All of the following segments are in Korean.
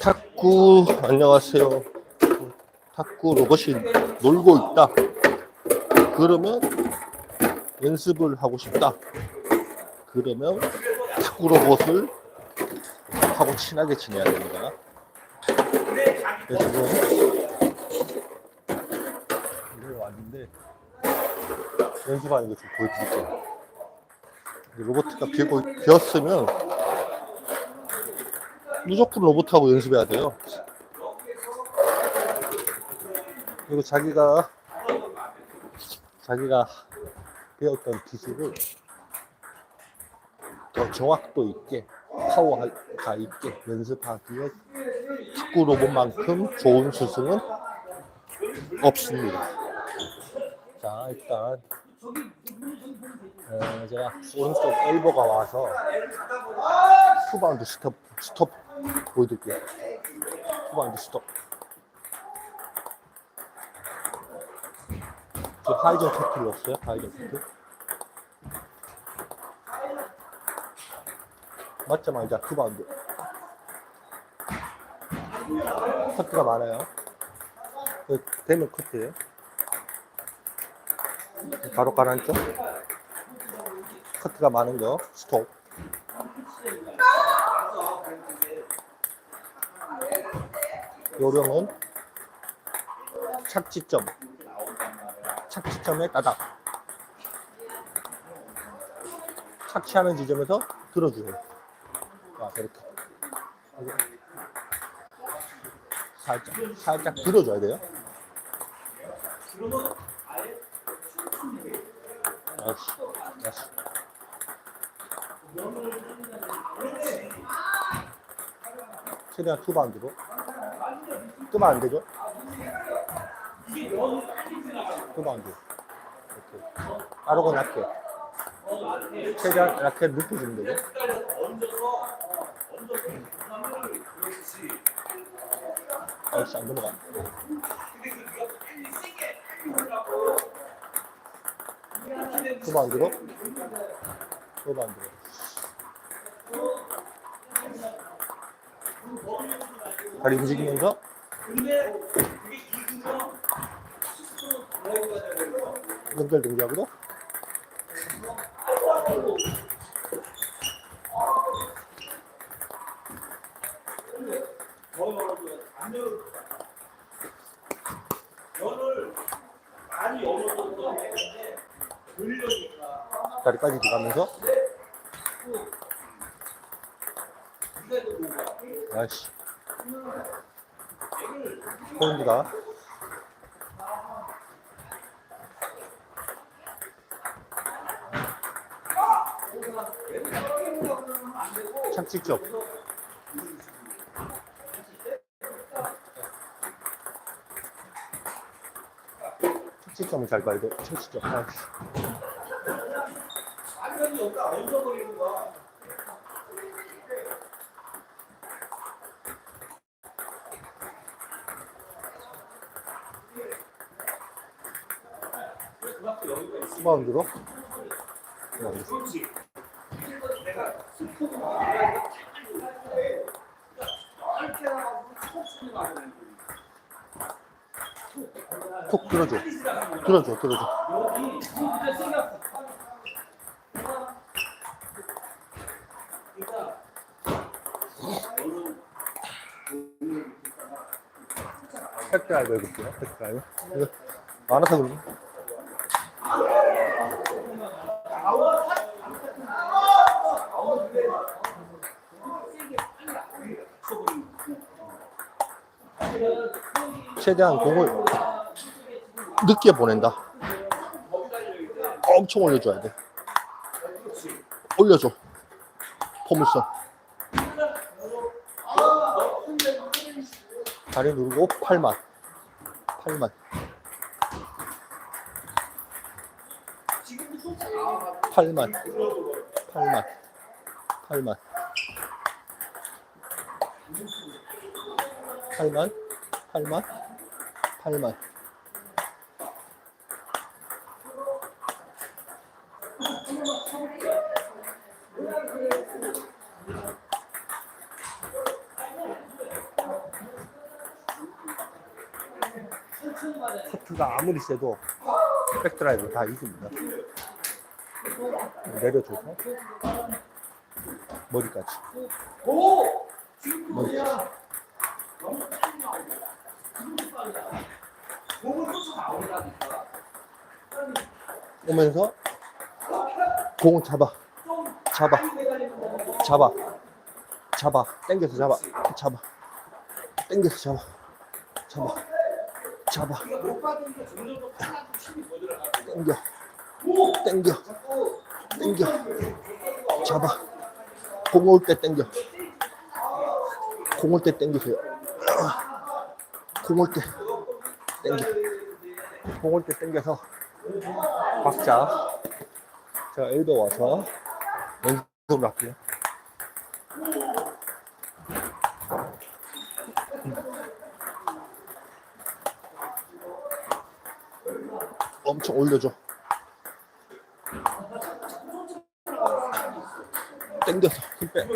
탁구 안녕하세요. 탁구 로봇이 놀고 있다. 그러면 연습을 하고 싶다. 그러면 탁구 로봇을 하고 친하게 지내야 됩니다. 그래서 이래 왔는데 연습하는 거 좀 보여드릴게요. 이 로봇가 비고 비었으면 무조건 로봇하고 연습해야 돼요. 그리고 자기가 자기가 배웠던 기술을 더 정확도 있게 파워가 있게 연습하기에 탁구 로봇만큼 좋은 스승은 없습니다. 자 일단 어, 제가 오른쪽 엘보가 와서 투바운드 스톱 스톱 보여드릴게요. 투바운드 스톱. 저 하이전 커트를 넣었어요. 하이전 커트. 맞자마자 투바운드. 커트가 많아요. 그 되면 커트예요. 바로 가라앉죠? 커트가 많은 거 스톱. 요령은 착지점. 착지점에 따닥. 착지하는 지점에서 들어주세요 자 이렇게. 살짝 살짝 들어줘야 돼요 최대한 뜨면 안 되고 뜨면 안 되죠? 뜨면 안 돼. 이렇게 빠르고 낮게 그 최대한 라켓 눕혀주면 되죠? 역시 안 넘어가. 뜨면 안 되고 뜨면 안 되고 다리 움직이면서 연결 동작으로 다리까지 들어가면서? 아이씨 포입니다. 참치쪽. 참치점을 잘 봐야 돼. 참치점. 아. 완전히 여기가 얹어버리는 스마운 들어 톡 들어줘. 들어줘, 들어줘. 택배 알바 해볼게요, 택배 알바. 알아서 그러고. 최대한 공을 늦게 보낸다. 엄청 올려줘야 돼. 올려줘. 포물선. 다리 누르고 팔만. 팔만. 팔만. 팔만. 팔만. 팔만. 팔만. 8만. 커트가 아무리 세도 백드라이브 다 이깁니다. 내려줘서 머리까지. 머리까지. 몸을 쫓아 나온다니까. 오면서 공을 잡아. 잡아. 잡아. 잡아. 당겨서 잡아. 잡아. 당겨서 잡아. 잡아. 잡아. 더 들어가. 당겨. 잡아. 공 올 때 당겨. 공 올 때 당기세요. 공올때 당겨. 공올때 당겨서 박자. 제가 엘보 와서 연습을 할게요. 엄청 올려줘. 당겨서 힘 빼.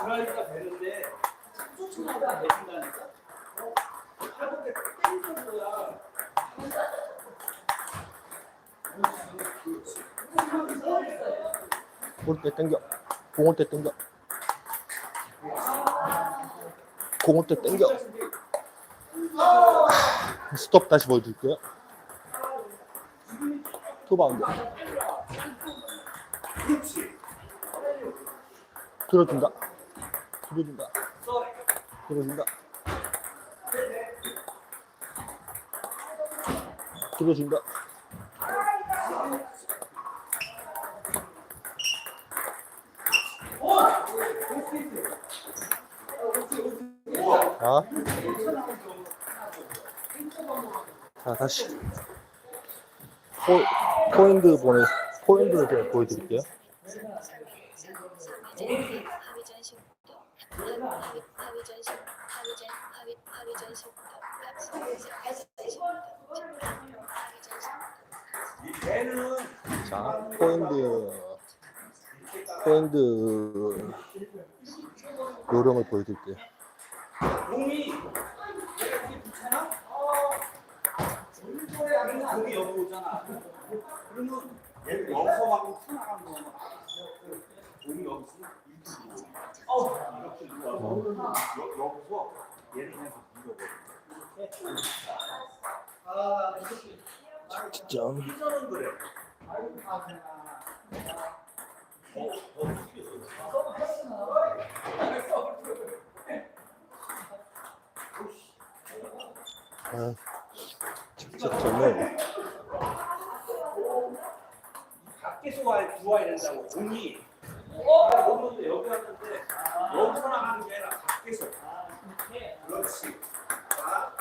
드라이브가 되는데 쫓아나가 내준다니까. 하는데 땡기는 거야. 올때 당겨. 공올때 당겨. 공올 때. 아, 스톱 다시 보여줄게요. 투바운드. 들어준다. 써. 들어준다. 들어준다. 자. 자, 다시. 포, 포인트 보내, 포인트를 제가 보여드릴게요. 자, 포인트, 포인트 요령을 보여드릴게요. 어, 여- 여기서 얘를 해서 밀어버려. 아, 득점. 이전은 그래. 아, 득점을 밖에서 와 들어와야 된다고 공이. 어, 여기 여기 왔는데 여기서 나가는 게 아니라 밖에서. 그렇지. 자,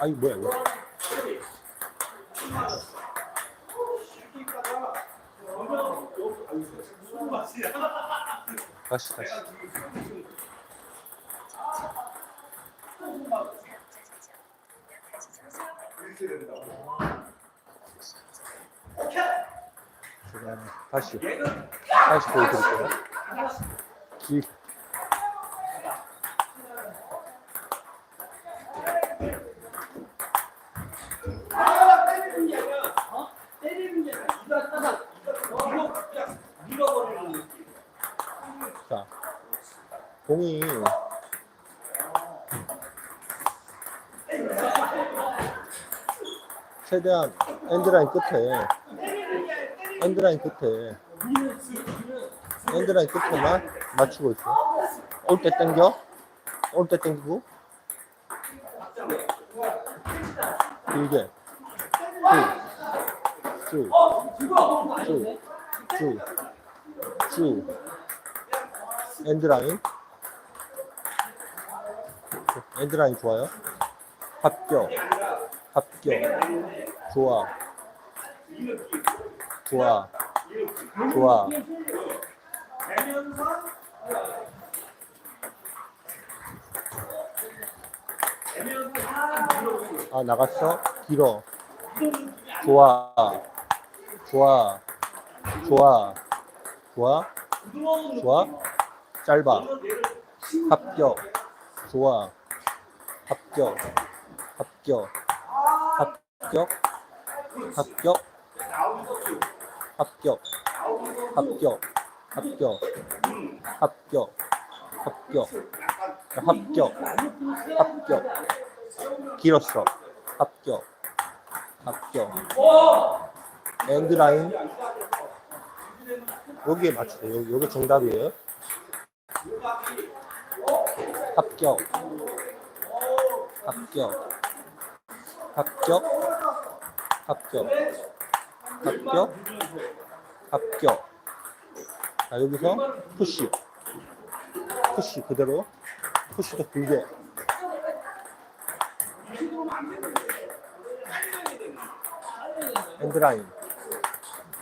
아이 뭐야 이거? 그렇지. 숨 맞았어. 이렇게 있다가 그러면 여기 아유, 숨 맛이야. 다시 다시. 내가 지금 숨 맞았어. 이렇게 된다고. 제가 다시 얘는 다시 보여드릴게요. 느낌. 자, 공이 최대한 엔드라인 끝에 엔드라인 끝에 엔드라인 끝에만 맞추고 있어. 올때 당겨, 올 때 당기고? 길게. 쭉, 쭉, 쭉, 쭉, 쭉. 엔드라인? 엔드라인 좋아요? 합격. 합격. 좋아. 좋아. 좋아 되면서, 되면서 하나 밀어버리고. 아 나갔어 길어 좋아 좋아 좋아 좋아 좋아 짧아 합격 좋아 합격, 합격, 합격, 합격, 합격, 합격, 합격, 합격, 합격, 합격, 합격, 길었어, 합격, 합격, 엔드라인, 여기에 맞추세요. 여기, 여기 정답이에요. 합격, 합격, 합격, 합격, 합격, 합격. 자, 여기서 푸시, 푸시 그대로, 푸시도 길게. 엔드라인,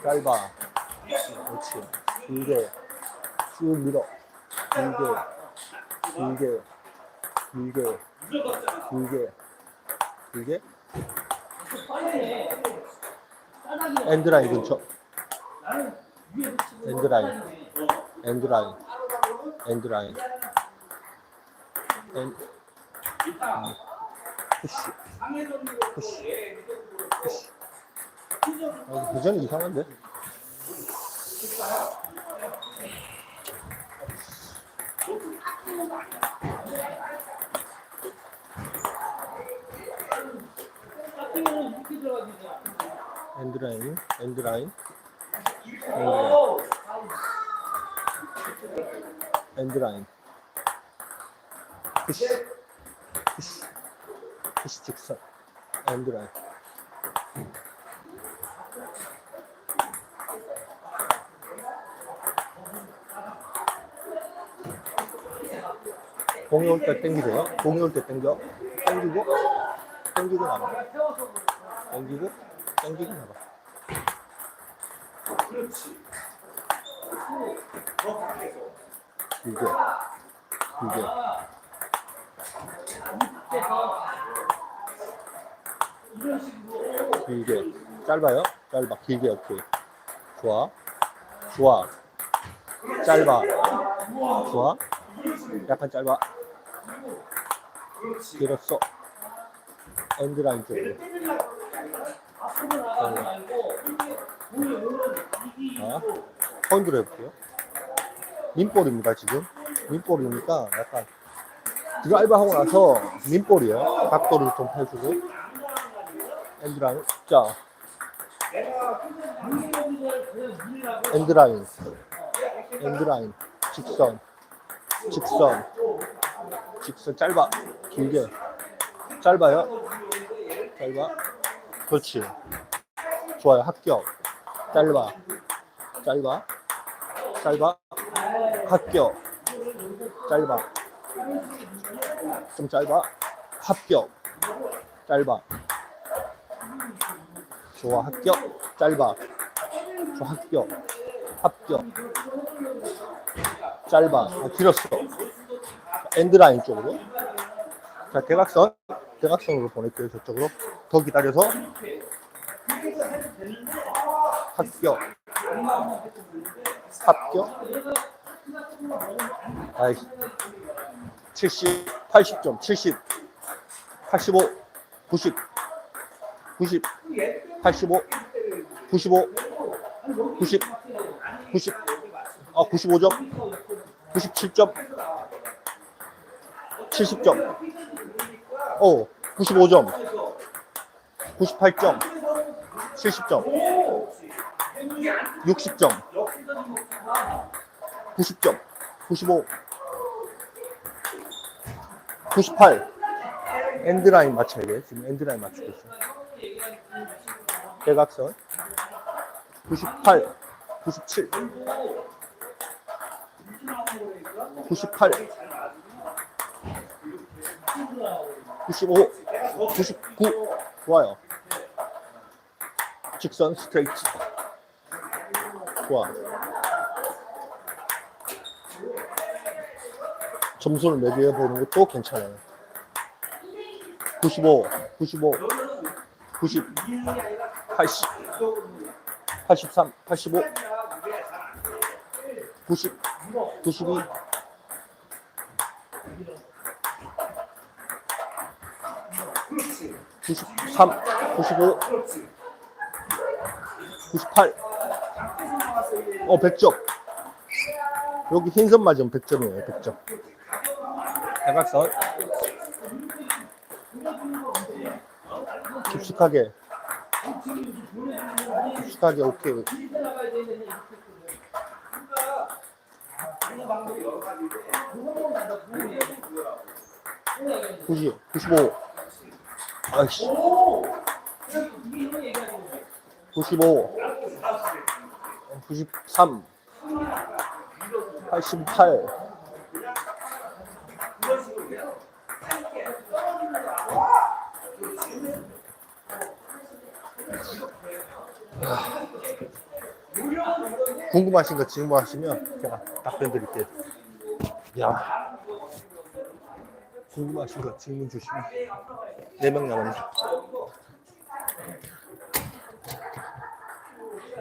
짧아, 그렇지, 길게, 쭉 밀어, 길게, 길게, 길게, 길게, 길게. 엔드라인 근처. 엔드라인, 엔드라인, 엔드라인. 엔, 음, 푸시, 푸시, 푸시. 아, 도전이 이상한데? 엔드라인, 엔드라인, 엔드라인, 엔드라인, 푸시, 푸시, 푸시 직선, 엔드라인. 공이 올 때 땡기세요. 공이 올 때 땡겨. 땡기고, 땡기고 나가. 땡기고, 땡기고 나가. 길게, 길게. 길게. 짧아요? 짧아. 길게, 오케이. 좋아. 좋아. 짧아. 좋아. 약간 짧아. 길었어. 엔드라인 쪽으로. 자, 컨트롤 해볼게요. 민볼입니다, 지금. 민볼이니까 약간 드라이브 하고 나서 민볼이에요. 각도를 좀 해주고. 엔드라인. 자. 엔드라인. 엔드라인. 직선. 직선. 직선 짧아. 길게. 짧아요. 짧아. 그렇지. 좋아요. 합격. 짧아. 짧아. 짧아. 합격. 짧아. 좀 짧아. 합격. 짧아. 좋아. 합격. 짧아. 좋아. 합격. 합격. 짧아. 아, 길었어. 엔드라인 쪽으로. 자, 대각선. 대각선으로 보낼게요. 저쪽으로. 더 기다려서. 합격. 합격. 아이, 70, 80점, 70, 85, 90, 90, 85, 95, 90, 90, 아, 95점, 97점, 70점, 오, 95점, 98점, 70점, 60점, 90점, 95, 98. 엔드라인 맞춰야 돼. 지금 엔드라인 맞추고 있어. 대각선. 98, 97, 98, 95, 99. 좋아요. 직선 스트레이트. 좋아. 점수를 매겨해 보는 것도 괜찮아요. 95, 95, 90, 80, 83, 85, 90, 92, 93, 95, 98. 어, 100점. 여기 흰선 맞으면 100점이에요, 100점. 대각선. 깊숙하게. 깊숙하게, 오케이. 구십, 구십오. 아이씨. 구십오. 구십삼. 팔십팔. 궁금하신 거 질문하시면 제가 답변 드릴게요. 야. 궁금하신 거 질문 주시면 네명 남았네.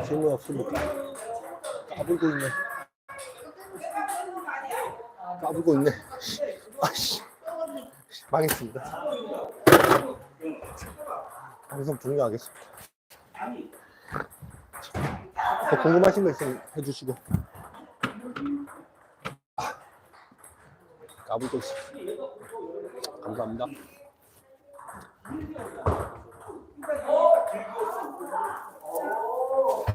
질문 없습니까? 까불고 있네. 까불고 있네. 아씨, 망했습니다. 방송 종료하겠습니다. 더 궁금하신 거 있으면 해주시고. 아, 까불고 있어. 감사합니다. Gidiyorlar.